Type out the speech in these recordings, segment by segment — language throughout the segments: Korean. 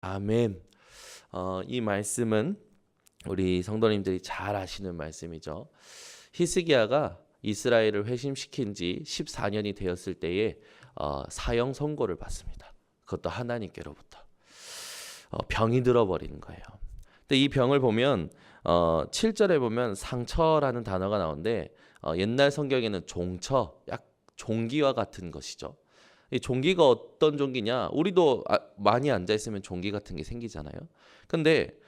아멘. 어, 이 말씀은 우리 성도님들이 잘 아시는 말씀이죠. 히스기야가 이스라엘을 회심시킨 지 14년이 되었을 때에 어, 사형 선고를 받습니다. 그것도 하나님께로부터 어, 병이 들어버리는 거예요. 근데 이 병을 보면 어, 7절에 보면 상처라는 단어가 나오는데 어, 옛날 성경에는 종처, 약 종기와 같은 것이죠. 이 종기가 어떤 종기냐? 우리도 아, 많이 앉아 있으면 종기 같은 게 생기잖아요. 근데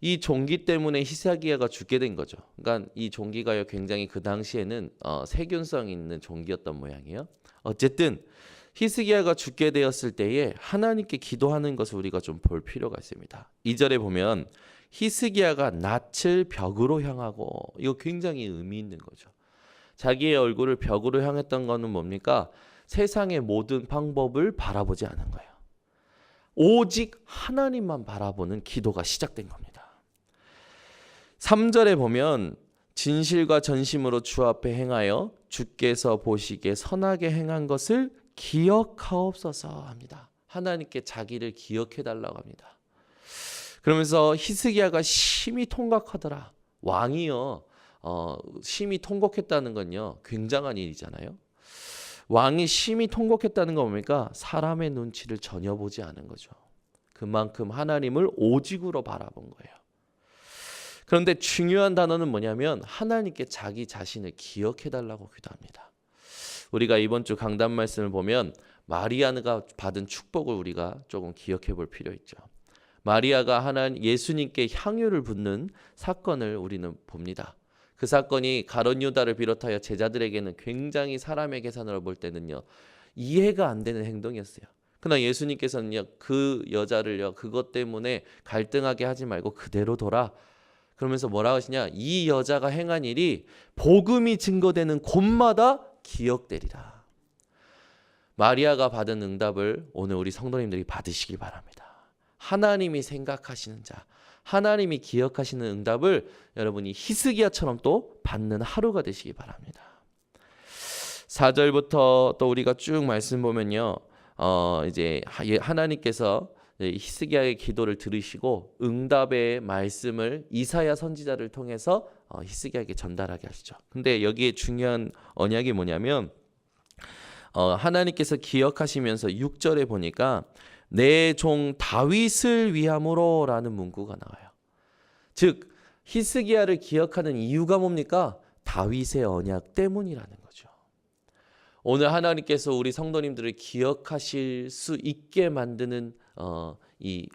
이 종기 때문에 히스기야가 죽게 된 거죠. 그러니까 이 종기가 굉장히 그 당시에는 어, 세균성 있는 종기였던 모양이에요. 어쨌든 히스기야가 죽게 되었을 때에 하나님께 기도하는 것을 우리가 좀 볼 필요가 있습니다. 2절에 보면 히스기야가 낯을 벽으로 향하고 이거 굉장히 의미 있는 거죠. 자기의 얼굴을 벽으로 향했던 거는 뭡니까? 세상의 모든 방법을 바라보지 않은 거예요. 오직 하나님만 바라보는 기도가 시작된 겁니다. 3절에 보면 진실과 전심으로 주 앞에 행하여 주께서 보시기에 선하게 행한 것을 기억하옵소서 합니다. 하나님께 자기를 기억해 달라고 합니다. 그러면서 히스기야가 심히 통각하더라. 왕이요. 어, 심히 통곡했다는 건요. 굉장한 일이잖아요. 왕이 심히 통곡했다는 건 뭡니까? 사람의 눈치를 전혀 보지 않은 거죠. 그만큼 하나님을 오직으로 바라본 거예요. 그런데 중요한 단어는 뭐냐면 하나님께 자기 자신을 기억해 달라고 기도합니다. 우리가 이번 주 강단 말씀을 보면 마리아가 받은 축복을 우리가 조금 기억해 볼 필요 있죠. 마리아가 하나님 예수님께 향유를 붓는 사건을 우리는 봅니다. 그 사건이 가론 유다를 비롯하여 제자들에게는 굉장히 사람의 계산으로 볼 때는요 이해가 안 되는 행동이었어요. 그러나 예수님께서는요 그 여자를요 그것 때문에 갈등하게 하지 말고 그대로 둬라. 그러면서 뭐라 하시냐 이 여자가 행한 일이 복음이 증거되는 곳마다 기억되리라. 마리아가 받은 응답을 오늘 우리 성도님들이 받으시길 바랍니다. 하나님이 생각하시는 자, 하나님이 기억하시는 응답을 여러분이 히스기야처럼 또 받는 하루가 되시기 바랍니다. 4절부터 또 우리가 쭉 말씀 보면요. 어 이제 하나님께서 히스기야의 기도를 들으시고 응답의 말씀을 이사야 선지자를 통해서 어, 히스기야에게 전달하게 하시죠. 근데 여기에 중요한 언약이 뭐냐면 어, 하나님께서 기억하시면서 6절에 보니까 내 종 다윗을 위함으로라는 문구가 나와요. 즉 히스기야를 기억하는 이유가 뭡니까? 다윗의 언약 때문이라는 거죠. 오늘 하나님께서 우리 성도님들을 기억하실 수 있게 만드는 어, 이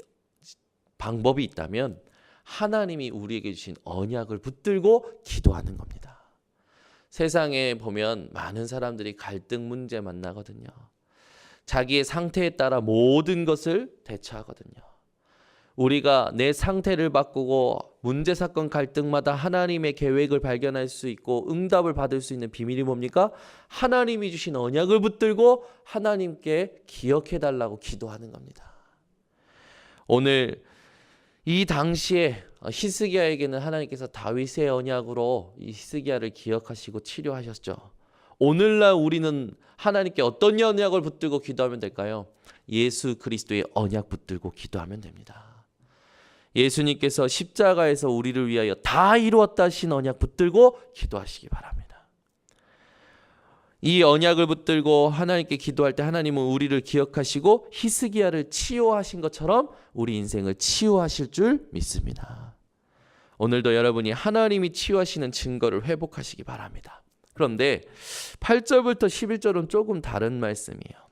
방법이 있다면 하나님이 우리에게 주신 언약을 붙들고 기도하는 겁니다. 세상에 보면 많은 사람들이 갈등 문제 만나거든요. 자기의 상태에 따라 모든 것을 대처하거든요. 우리가 내 상태를 바꾸고 문제 사건 갈등마다 하나님의 계획을 발견할 수 있고 응답을 받을 수 있는 비밀이 뭡니까? 하나님이 주신 언약을 붙들고 하나님께 기억해 달라고 기도하는 겁니다. 오늘 이 당시에 히스기야에게는 하나님께서 다윗의 언약으로 이 히스기야를 기억하시고 치료하셨죠. 오늘날 우리는 하나님께 어떤 언약을 붙들고 기도하면 될까요? 예수 그리스도의 언약 붙들고 기도하면 됩니다. 예수님께서 십자가에서 우리를 위하여 다 이루었다 하신 언약 붙들고 기도하시기 바랍니다. 이 언약을 붙들고 하나님께 기도할 때 하나님은 우리를 기억하시고 히스기야를 치유하신 것처럼 우리 인생을 치유하실 줄 믿습니다. 오늘도 여러분이 하나님이 치유하시는 증거를 회복하시기 바랍니다. 그런데 8절부터 11절은 조금 다른 말씀이에요.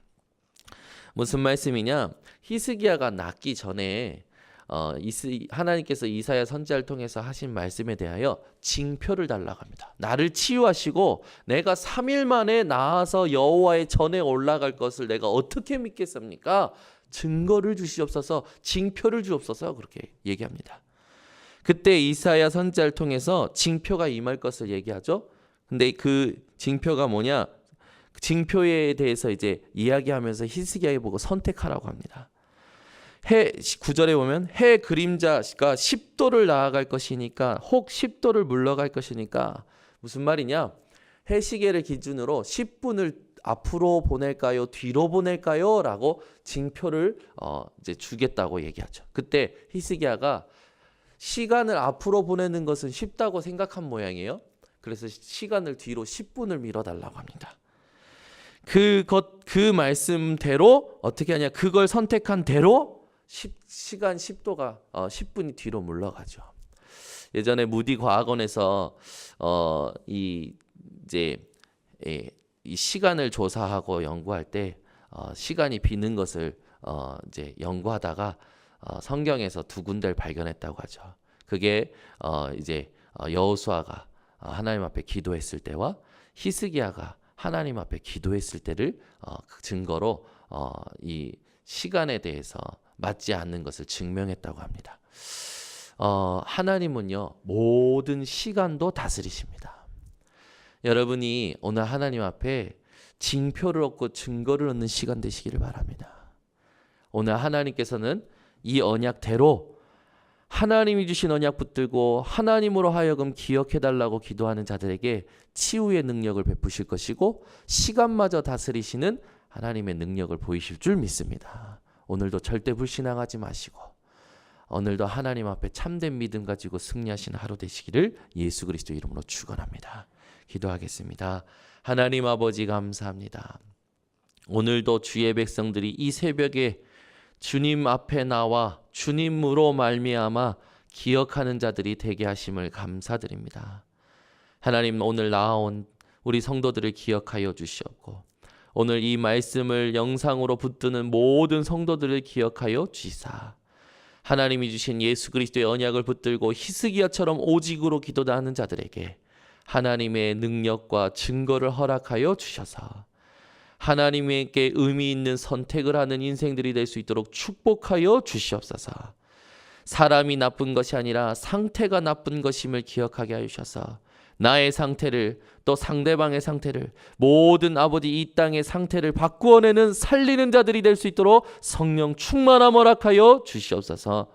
무슨 말씀이냐? 히스기야가 낫기 전에 어, 하나님께서 이사야 선지자를 통해서 하신 말씀에 대하여 징표를 달라고 합니다. 나를 치유하시고 내가 3일 만에 나아서 여호와의 전에 올라갈 것을 내가 어떻게 믿겠습니까? 증거를 주시옵소서, 징표를 주옵소서 그렇게 얘기합니다. 그때 이사야 선지자를 통해서 징표가 임할 것을 얘기하죠. 근데 그 징표가 뭐냐? 징표에 대해서 이제 이야기하면서 히스기야에 보고 선택하라고 합니다. 해 9절에 보면 해 그림자가 10도를 나아갈 것이니까 혹 10도를 물러갈 것이니까 무슨 말이냐? 해 시계를 기준으로 10분을 앞으로 보낼까요? 뒤로 보낼까요? 라고 징표를 어, 이제 주겠다고 얘기하죠. 그때 히스기야가 시간을 앞으로 보내는 것은 쉽다고 생각한 모양이에요. 그래서 시간을 뒤로 10분을 미뤄 달라고 합니다. 그것 그 말씀대로 어떻게 하냐? 그걸 선택한 대로 10, 시간 10도가 어, 10분이 뒤로 물러가죠. 예전에 무디 과학원에서 어, 이 이제 예, 이 시간을 조사하고 연구할 때 어, 시간이 비는 것을 어, 이제 연구하다가 어, 성경에서 두 군데를 발견했다고 하죠. 그게 어, 이제 어, 여호수아가 어, 하나님 앞에 기도했을 때와 히스기야가 하나님 앞에 기도했을 때를 어, 그 증거로 어, 이 시간에 대해서 맞지 않는 것을 증명했다고 합니다. 어, 하나님은요 모든 시간도 다스리십니다. 여러분이 오늘 하나님 앞에 징표를 얻고 증거를 얻는 시간 되시기를 바랍니다. 오늘 하나님께서는 이 언약대로 하나님이 주신 언약 붙들고 하나님으로 하여금 기억해 달라고 기도하는 자들에게 치유의 능력을 베푸실 것이고 시간마저 다스리시는 하나님의 능력을 보이실 줄 믿습니다. 오늘도 절대 불신앙하지 마시고 오늘도 하나님 앞에 참된 믿음 가지고 승리하신 하루 되시기를 예수 그리스도 이름으로 축원합니다. 기도하겠습니다. 하나님 아버지 감사합니다. 오늘도 주의 백성들이 이 새벽에 주님 앞에 나와 주님으로 말미암아 기억하는 자들이 되게 하심을 감사드립니다. 하나님 오늘 나아온 우리 성도들을 기억하여 주시옵고 오늘 이 말씀을 영상으로 붙드는 모든 성도들을 기억하여 주시사 하나님이 주신 예수 그리스도의 언약을 붙들고 히스기야처럼 오직으로 기도하는 자들에게 하나님의 능력과 증거를 허락하여 주셔서 하나님께 의미 있는 선택을 하는 인생들이 될 수 있도록 축복하여 주시옵소서. 사람이 나쁜 것이 아니라 상태가 나쁜 것임을 기억하게 하여 주셔서 나의 상태를 또 상대방의 상태를 모든 아버지 이 땅의 상태를 바꾸어내는 살리는 자들이 될 수 있도록 성령 충만함 허락하여 주시옵소서.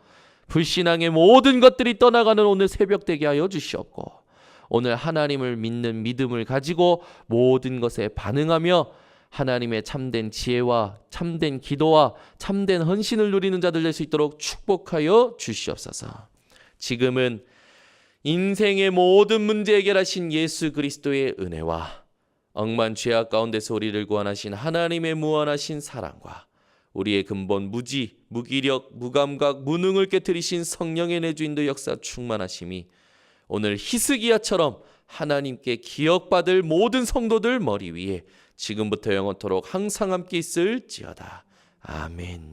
불신앙의 모든 것들이 떠나가는 오늘 새벽 되게 하여 주시옵고 오늘 하나님을 믿는 믿음을 가지고 모든 것에 반응하며 하나님의 참된 지혜와 참된 기도와 참된 헌신을 누리는 자들 될 수 있도록 축복하여 주시옵소서. 지금은 인생의 모든 문제 해결하신 예수 그리스도의 은혜와 억만 죄악 가운데서 우리를 구원하신 하나님의 무한하신 사랑과 우리의 근본 무지, 무기력, 무감각, 무능을 깨뜨리신 성령의 내주인도 역사 충만하심이 오늘 히스기야처럼 하나님께 기억받을 모든 성도들 머리 위에 지금부터 영원토록 항상 함께 있을지어다. 아멘.